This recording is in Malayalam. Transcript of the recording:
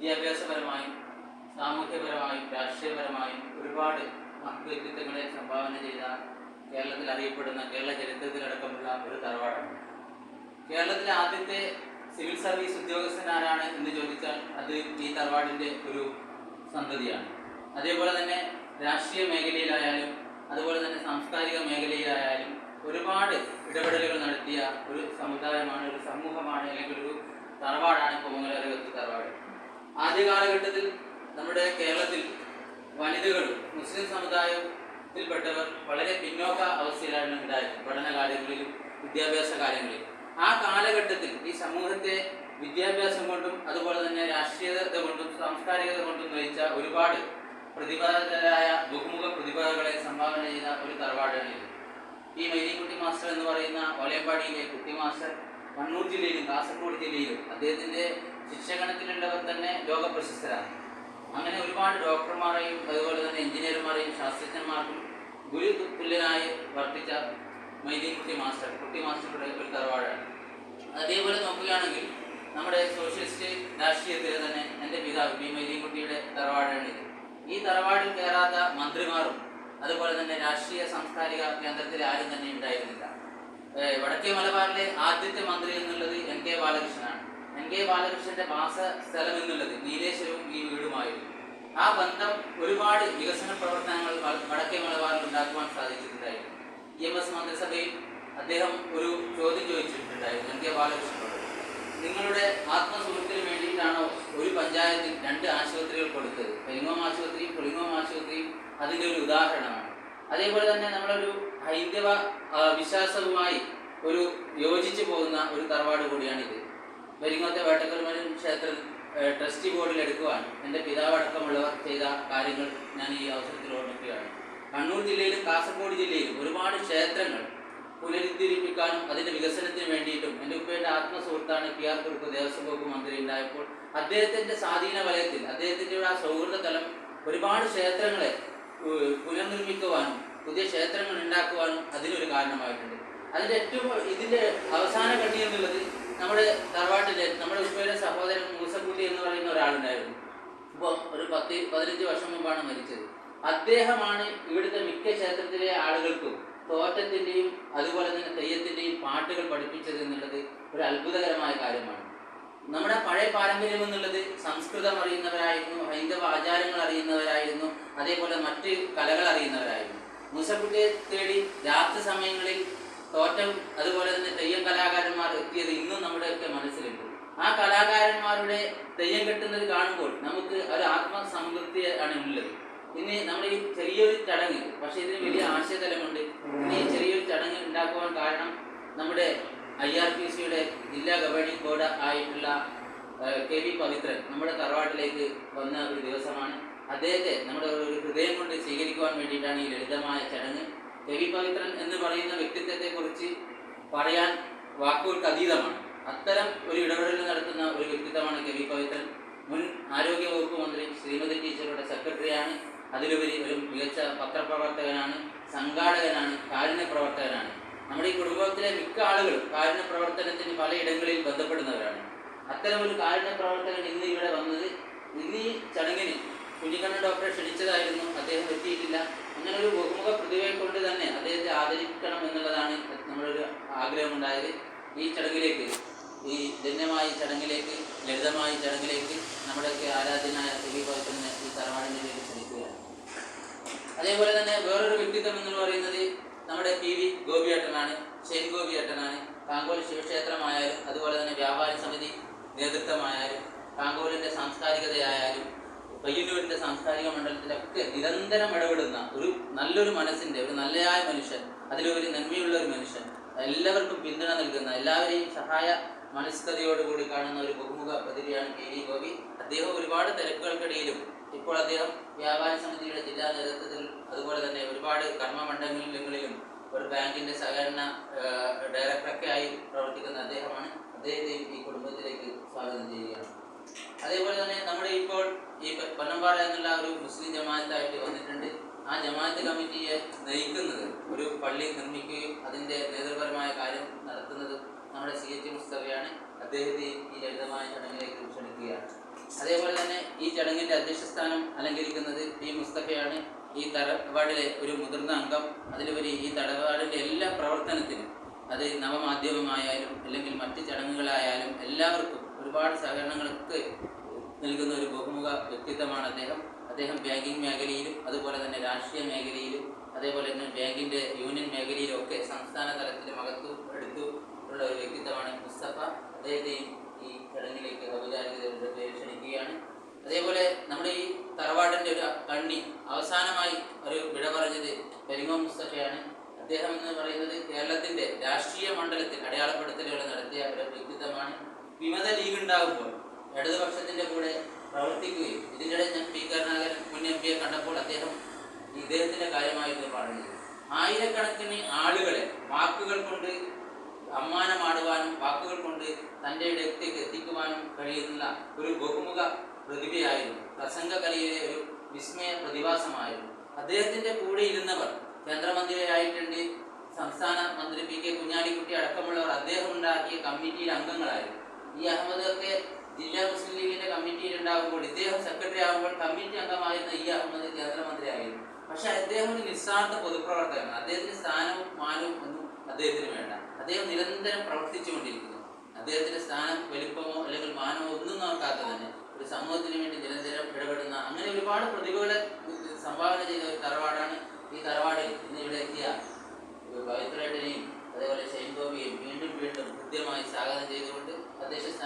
വിദ്യാഭ്യാസപരമായും സാമൂഹ്യപരമായും രാഷ്ട്രീയപരമായും ഒരുപാട് വ്യക്തിത്വങ്ങളെ സംഭാവന ചെയ്ത കേരളത്തിൽ അറിയപ്പെടുന്ന കേരള ചരിത്രത്തിലടക്കമുള്ള ഒരു തറവാടാണ്. കേരളത്തിലെ ആദ്യത്തെ സിവിൽ സർവീസ് ഉദ്യോഗസ്ഥൻ ആരാണ് എന്ന് ചോദിച്ചാൽ അത് ഈ തറവാടിന്റെ ഒരു സന്തതിയാണ്. അതേപോലെ തന്നെ രാഷ്ട്രീയ മേഖലയിലായാലും അതുപോലെ തന്നെ സാംസ്കാരിക മേഖലയിലായാലും ഒരുപാട് ഇടപെടലുകൾ നടത്തിയ ഒരു സമുദായമാണ് ഒരു സമൂഹമാണ് അല്ലെങ്കിൽ ഒരു തറവാടാണ് കൊമംഗലകത്ത് തറവാട്. ആദ്യ കാലഘട്ടത്തിൽ നമ്മുടെ കേരളത്തിൽ വനിതകളും മുസ്ലിം സമുദായത്തിൽപ്പെട്ടവർ വളരെ പിന്നോക്ക അവസ്ഥയിലാണ് ഉണ്ടായിരുന്നത് പഠന കാര്യങ്ങളിലും വിദ്യാഭ്യാസ കാര്യങ്ങളിലും. ആ കാലഘട്ടത്തിൽ ഈ സമൂഹത്തെ വിദ്യാഭ്യാസം കൊണ്ടും അതുപോലെ തന്നെ രാഷ്ട്രീയത കൊണ്ടും സാംസ്കാരികത കൊണ്ടും നയിച്ച ഒരുപാട് പ്രതിഭാതരായ ബഹുമുഖ പ്രതിഭകളെ സംഭാവന ചെയ്ത ഒരു തറവാടാണ് ഇത് ഈ മൈലിക്കുട്ടി മാസ്റ്റർ എന്ന് പറയുന്ന ഒലയമ്പാടിയിലെ കുട്ടി മാസ്റ്റർ കണ്ണൂർ ജില്ലയിലും കാസർഗോഡ് ജില്ലയിലും തന്നെ ലോക പ്രശസ്തരാണ്. അങ്ങനെ ഒരുപാട് ഡോക്ടർമാരെയും അതുപോലെ തന്നെ എഞ്ചിനീയർമാരെയും ശാസ്ത്രജ്ഞന്മാർക്കും ഗുരു തുല്യനായി വർത്തിച്ച കുട്ടി മാസ്റ്റർ കുട്ടി മാസ്റ്ററുടെ ഒരു തറവാടാണ്. അതേപോലെ നോക്കുകയാണെങ്കിൽ നമ്മുടെ സോഷ്യലിസ്റ്റ് രാഷ്ട്രീയത്തിൽ തന്നെ എന്റെ പിതാവ് ബി മൈദീൻ കുട്ടിയുടെ തറവാടാണിത്. ഈ തറവാടിൽ കയറാത്ത മന്ത്രിമാരും അതുപോലെ തന്നെ രാഷ്ട്രീയ സാംസ്കാരിക കേന്ദ്രത്തിൽ ആരും തന്നെ ഉണ്ടായിരുന്നില്ല. വടക്കേ മലബാറിലെ ആദ്യത്തെ മന്ത്രി എന്നുള്ളത് എൻ കെ ബാലകൃഷ്ണനാണ്. എൻ കെ ബാലകൃഷ്ണന്റെ വാസ സ്ഥലം എന്നുള്ളത് നീലേശ്വരവും ഈ വീടുമായിരുന്നു. ആ ബന്ധം ഒരുപാട് വികസന പ്രവർത്തനങ്ങൾ വടക്കേ മലബാറിൽ ഉണ്ടാക്കുവാൻ സാധിച്ചിട്ടുണ്ടായിരുന്നു. ഇ എം എസ് മന്ത്രിസഭയിൽ അദ്ദേഹം ഒരു ചോദ്യം ചോദിച്ചിട്ടുണ്ടായിരുന്നു എൻ കെ ബാലകൃഷ്ണനോട്. നിങ്ങളുടെ ആത്മസുഹൃത്തിന് വേണ്ടിയിട്ടാണോ ഒരു പഞ്ചായത്തിൽ രണ്ട് ആശുപത്രികൾ കൊടുത്തത്? പെരിങ്ങോം ആശുപത്രിയും പുളിങ്ങോം ആശുപത്രിയും അതിന്റെ ഒരു ഉദാഹരണമാണ്. അതേപോലെ തന്നെ നമ്മളൊരു ഹൈന്ദവ വിശ്വാസവുമായി ഒരു യോജിച്ചു പോകുന്ന ഒരു തറവാട് കൂടിയാണിത്. പെരിങ്ങോത്തെ വേട്ടക്കൽമരം ക്ഷേത്ര ട്രസ്റ്റി ബോർഡിൽ എടുക്കുവാൻ എന്റെ പിതാവ് അടക്കമുള്ളവർ ചെയ്ത കാര്യങ്ങൾ ഞാൻ ഈ അവസരത്തിൽ ഓർമ്മിക്കുകയാണ്. കണ്ണൂർ ജില്ലയിലും കാസർഗോഡ് ജില്ലയിലും ഒരുപാട് ക്ഷേത്രങ്ങൾ പുനരുദ്ധരിപ്പിക്കാനും അതിന്റെ വികസനത്തിന് വേണ്ടിയിട്ടും എന്റെ ഉപ്പയുടെ ആത്മസുഹൃത്താണ് പി ആർ കുറുപ്പ് ദേവസ്വം വകുപ്പ് മന്ത്രി ഉണ്ടായപ്പോൾ അദ്ദേഹത്തിന്റെ സ്വാധീന വലയത്തിൽ അദ്ദേഹത്തിന്റെ ആ സൗഹൃദ തലം ഒരുപാട് ക്ഷേത്രങ്ങളെ പുനർനിർമ്മിക്കുവാനും പുതിയ ക്ഷേത്രങ്ങൾ ഉണ്ടാക്കുവാനും അതിനൊരു കാരണമായിട്ടുണ്ട്. അതിന്റെ ഏറ്റവും ഇതിന്റെ അവസാന കണ്ണി എന്നുള്ളത് നമ്മുടെ തറവാട്ടിലെ നമ്മുടെ ഉപ്പയുടെ സഹോദരൻ മൂസക്കുട്ടി എന്ന് പറയുന്ന ഒരാളുണ്ടായിരുന്നു. ഇപ്പോൾ ഒരു പത്ത് പതിനഞ്ച് വർഷം മുമ്പാണ് മരിച്ചത്. അദ്ദേഹമാണ് ഇവിടുത്തെ മിക്ക ക്ഷേത്രത്തിലെ ആളുകൾക്കും തോറ്റത്തിന്റെയും അതുപോലെ തന്നെ തെയ്യത്തിന്റെയും പാട്ടുകൾ പഠിപ്പിച്ചത് എന്നുള്ളത് ഒരു അത്ഭുതകരമായ കാര്യമാണ്. നമ്മുടെ പഴയ പാരമ്പര്യം എന്നുള്ളത് സംസ്കൃതം അറിയുന്നവരായിരുന്നു ഹൈന്ദവ ആചാരങ്ങൾ അറിയുന്നവരായിരുന്നു അതേപോലെ മറ്റ് കലകൾ അറിയുന്നവരായിരുന്നു. മുസക്കുട്ടിയെ തേടി രാത്രി സമയങ്ങളിൽ തോറ്റം അതുപോലെ തന്നെ തെയ്യം കലാകാരന്മാർ എത്തിയത് ഇന്നും നമ്മുടെയൊക്കെ മനസ്സിലുണ്ട്. ആ കലാകാരന്മാരുടെ തെയ്യം കെട്ടുന്നത് കാണുമ്പോൾ നമുക്ക് ഒരു ആത്മസംതൃപ്തി ആണ് ഉള്ളത്. ഇനി നമ്മൾ ഈ ചെറിയൊരു ചടങ്ങ് പക്ഷേ ഇതിന് വലിയ ആശയതലമുണ്ട്. ഇനി ചെറിയൊരു ചടങ്ങ് ഉണ്ടാക്കുവാൻ കാരണം നമ്മുടെ ഐ ആർ പി സിയുടെ ജില്ലാ ഗവേണിംഗ് ബോർഡ് ആയിട്ടുള്ള കെ വി പവിത്രൻ നമ്മുടെ തറവാട്ടിലേക്ക് വന്ന ഒരു ദിവസമാണ്. അദ്ദേഹത്തെ നമ്മുടെ ഒരു ഹൃദയം കൊണ്ട് സ്വീകരിക്കുവാൻ വേണ്ടിയിട്ടാണ് ഈ ലളിതമായ ചടങ്ങ്. കെ പവിത്രൻ എന്ന് പറയുന്ന വ്യക്തിത്വത്തെ കുറിച്ച് പറയാൻ വാക്കുകൾക്ക് അതീതമാണ് അത്തരം ഒരു ഇടപെടൽ നടത്തുന്ന ഒരു വ്യക്തിത്വമാണ് കെ പവിത്രൻ മുൻ ആരോഗ്യ വകുപ്പ് മന്ത്രി ശ്രീമതി ടീച്ചറുടെ സെക്രട്ടറിയാണ്. അതിലുപരി ഒരു മികച്ച പത്രപ്രവർത്തകനാണ് സംഘാടകനാണ് കാരുണ്യ പ്രവർത്തകനാണ് നമ്മുടെ ഈ കുടുംബത്തിലെ മിക്ക ആളുകളും കാരുണ്യ പ്രവർത്തനത്തിന് പലയിടങ്ങളിൽ ബന്ധപ്പെടുന്നവരാണ്. അത്തരം ഒരു കാരുണ്യ പ്രവർത്തകൻ ഇന്ന് ഇവിടെ വന്നത് കുഞ്ഞിക്കണ്ണ ഡോക്ടറെ ക്ഷണിച്ചതായിരുന്നു. അദ്ദേഹം എത്തിയിട്ടില്ല. അങ്ങനെ ഒരു ബഹുമുഖ പ്രതിഭയെ കൊണ്ട് തന്നെ അദ്ദേഹത്തെ ആദരിക്കണം എന്നുള്ളതാണ് നമ്മളൊരു ആഗ്രഹമുണ്ടായത്. ഈ ചടങ്ങിലേക്ക് ഈ ധന്യമായ ചടങ്ങിലേക്ക് ലളിതമായ ചടങ്ങിലേക്ക് നമ്മുടെയൊക്കെ ആരാധനായ പവിത്രനെ ഈ പേരിൽ ക്ഷണിക്കുകയാണ് അതേപോലെ തന്നെ വേറൊരു വ്യക്തിത്വം എന്ന് പറയുന്നത് നമ്മുടെ പി വി ഗോപിയേട്ടനാണ്. ശരി ഗോപിയേട്ടനാണ്. കാങ്കോൽ ശിവക്ഷേത്രമായാലും അതുപോലെ തന്നെ വ്യാപാരി സമിതി നേതൃത്വമായാലും കാങ്കോലിന്റെ സാംസ്കാരികതയായാലും പയ്യന്നൂരിന്റെ സാംസ്കാരിക മണ്ഡലത്തിലൊക്കെ നിരന്തരം ഇടപെടുന്ന ഒരു നല്ലൊരു മനസ്സിന്റെ ഒരു നല്ലയായ മനുഷ്യൻ അതിലൊരു നന്മയുള്ള ഒരു മനുഷ്യൻ എല്ലാവർക്കും പിന്തുണ നൽകുന്ന എല്ലാവരെയും സഹായ മനസ്കതയോടുകൂടി കാണുന്ന ഒരു ബഹുമുഖ പ്രതിരിയാണ് കെ വി ഗോപി. അദ്ദേഹം ഒരുപാട് തിരക്കുകൾക്കിടയിലും ഇപ്പോൾ അദ്ദേഹം വ്യാപാര സമിതിയുടെ ജില്ലാ നേതൃത്വത്തിൽ അതുപോലെ തന്നെ ഒരുപാട് കർമ്മമണ്ഡലങ്ങളിലും ഒരു ബാങ്കിന്റെ സഹകരണ ഡയറക്ടറൊക്കെ ആയി പ്രവർത്തിക്കുന്ന അദ്ദേഹമാണ്. അദ്ദേഹത്തെയും ഈ കുടുംബത്തിലേക്ക് സ്വാഗതം ചെയ്യുകയാണ്. അതേപോലെ തന്നെ നമ്മുടെ ഇപ്പോൾ ഈ പൊന്നമ്പാറ എന്നുള്ള ഒരു മുസ്ലിം ജമാഅത്തായിട്ട് വന്നിട്ടുണ്ട്. ആ ജമാഅത്ത് കമ്മിറ്റിയെ നയിക്കുന്നത് ഒരു പള്ളി നിർമ്മിക്കുകയും അതിന്റെ നേതൃപരമായ കാര്യം നടത്തുന്നതും നമ്മുടെ സി എച്ച് മുസ്തഫയാണ്. അദ്ദേഹത്തെ ഈ ലളിതമായ ചടങ്ങിലേക്ക് ക്ഷണിക്കുകയാണ്. അതേപോലെ തന്നെ ഈ ചടങ്ങിന്റെ അധ്യക്ഷസ്ഥാനം അലങ്കരിക്കുന്നത് പി മുസ്തഫയാണ്. ഈ തറവാടിലെ ഒരു മുതിർന്ന അംഗം അതിലുപരി ഈ തറവാടിന്റെ എല്ലാ പ്രവർത്തനത്തിനും അത് നവമാധ്യമമായാലും അല്ലെങ്കിൽ മറ്റ് ചടങ്ങുകളായാലും എല്ലാവർക്കും ഒരുപാട് സഹകരണങ്ങളൊക്കെ നൽകുന്ന ഒരു ബഹുമുഖ വ്യക്തിത്വമാണ് അദ്ദേഹം. അദ്ദേഹം ബാങ്കിങ് മേഖലയിലും അതുപോലെ തന്നെ രാഷ്ട്രീയ മേഖലയിലും അതേപോലെ തന്നെ ബാങ്കിന്റെ യൂണിയൻ മേഖലയിലും ഒക്കെ സംസ്ഥാന തലത്തിലും അകത്തും എടുത്തു ഉള്ള ഒരു വ്യക്തിത്വമാണ് മുസ്തഫ. അദ്ദേഹത്തെയും ഈ ചടങ്ങിലേക്ക് ഔപചാരികതയുടെ ക്ഷണിക്കുകയാണ് അതേപോലെ നമ്മുടെ ഈ തറവാടിന്റെ ഒരു കണ്ണി അവസാനമായി ഒരു വിട പറഞ്ഞത് പെരിങ്ങോ മുസ്തഫയാണ്. അദ്ദേഹം എന്ന് പറയുന്നത് കേരളത്തിന്റെ രാഷ്ട്രീയ മണ്ഡലത്തിൽ അടയാളപ്പെടുത്തലുകൾ നടത്തിയ ഒരു വ്യക്തിത്വമാണ്. വിമത ലീഗ് ഉണ്ടാകുമ്പോൾ ഇടതുപക്ഷത്തിന്റെ കൂടെ പ്രവർത്തിക്കുകയും ഇതിനിടെ ഞാൻ പി കരുണാകരൻ മുൻ എം പിയെ കണ്ടപ്പോൾ അദ്ദേഹം ഇദ്ദേഹത്തിന്റെ കാര്യമായിരുന്നു പറഞ്ഞത് ആയിരക്കണക്കിന് ആളുകളെ വാക്കുകൾ കൊണ്ട് അമ്മാനമാടുവാനും വാക്കുകൾ കൊണ്ട് തന്റെ ഇടത്തേക്ക് എത്തിക്കുവാനും കഴിയുന്ന ഒരു ബഹുമുഖ പ്രതിഭയായിരുന്നു. പ്രസംഗ കലയിലെ ഒരു വിസ്മയ പ്രതിഭാസമായിരുന്നു. അദ്ദേഹത്തിന്റെ കൂടെ ഇരുന്നവർ കേന്ദ്രമന്ത്രിയായിട്ടുണ്ട് സംസ്ഥാന മന്ത്രി പി കെ കുഞ്ഞാലിക്കുട്ടി അടക്കമുള്ളവർ അദ്ദേഹം ഉണ്ടാക്കിയ കമ്മിറ്റിയിൽ അംഗങ്ങളായിരുന്നു. ഈ അഹമ്മദ് ഒക്കെ ജില്ലാ മുസ്ലിം ലീഗിന്റെ കമ്മിറ്റിയിൽ ഉണ്ടാകുമ്പോൾ ഇദ്ദേഹം സെക്രട്ടറി ആകുമ്പോൾ കമ്മിറ്റി അംഗമായിരുന്ന ഈ അഹമ്മദ് കേന്ദ്രമന്ത്രിയായിരുന്നു. പക്ഷെ അദ്ദേഹം ഒരു നിസ്സാർത്ഥ പൊതുപ്രവർത്തകനാണ്. അദ്ദേഹത്തിന് സ്ഥാനവും മാനവും ഒന്നും അദ്ദേഹത്തിന് വേണ്ട. അദ്ദേഹം നിരന്തരം പ്രവർത്തിച്ചുകൊണ്ടിരിക്കുന്നു. അദ്ദേഹത്തിന്റെ സ്ഥാനം വലിപ്പമോ അല്ലെങ്കിൽ മാനമോ ഒന്നും നോക്കാത്ത തന്നെ ഒരു സമൂഹത്തിന് വേണ്ടി നിരന്തരം ഇടപെടുന്ന അങ്ങനെ ഒരുപാട് പ്രതിഭകളെ സംഭാവന ചെയ്ത ഒരു തറവാടാണ് ഈ തറവാടിൽ ഇന്ന് ഇവിടെ എത്തിയ പവിത്രേട്ടനെയും അതേപോലെ ഷൈൻ ഗോപിയെയും വീണ്ടും വീണ്ടും കൃത്യമായി സ്വാഗതം ചെയ്തുകൊണ്ട് അധ്യക്ഷ സ്ഥാനം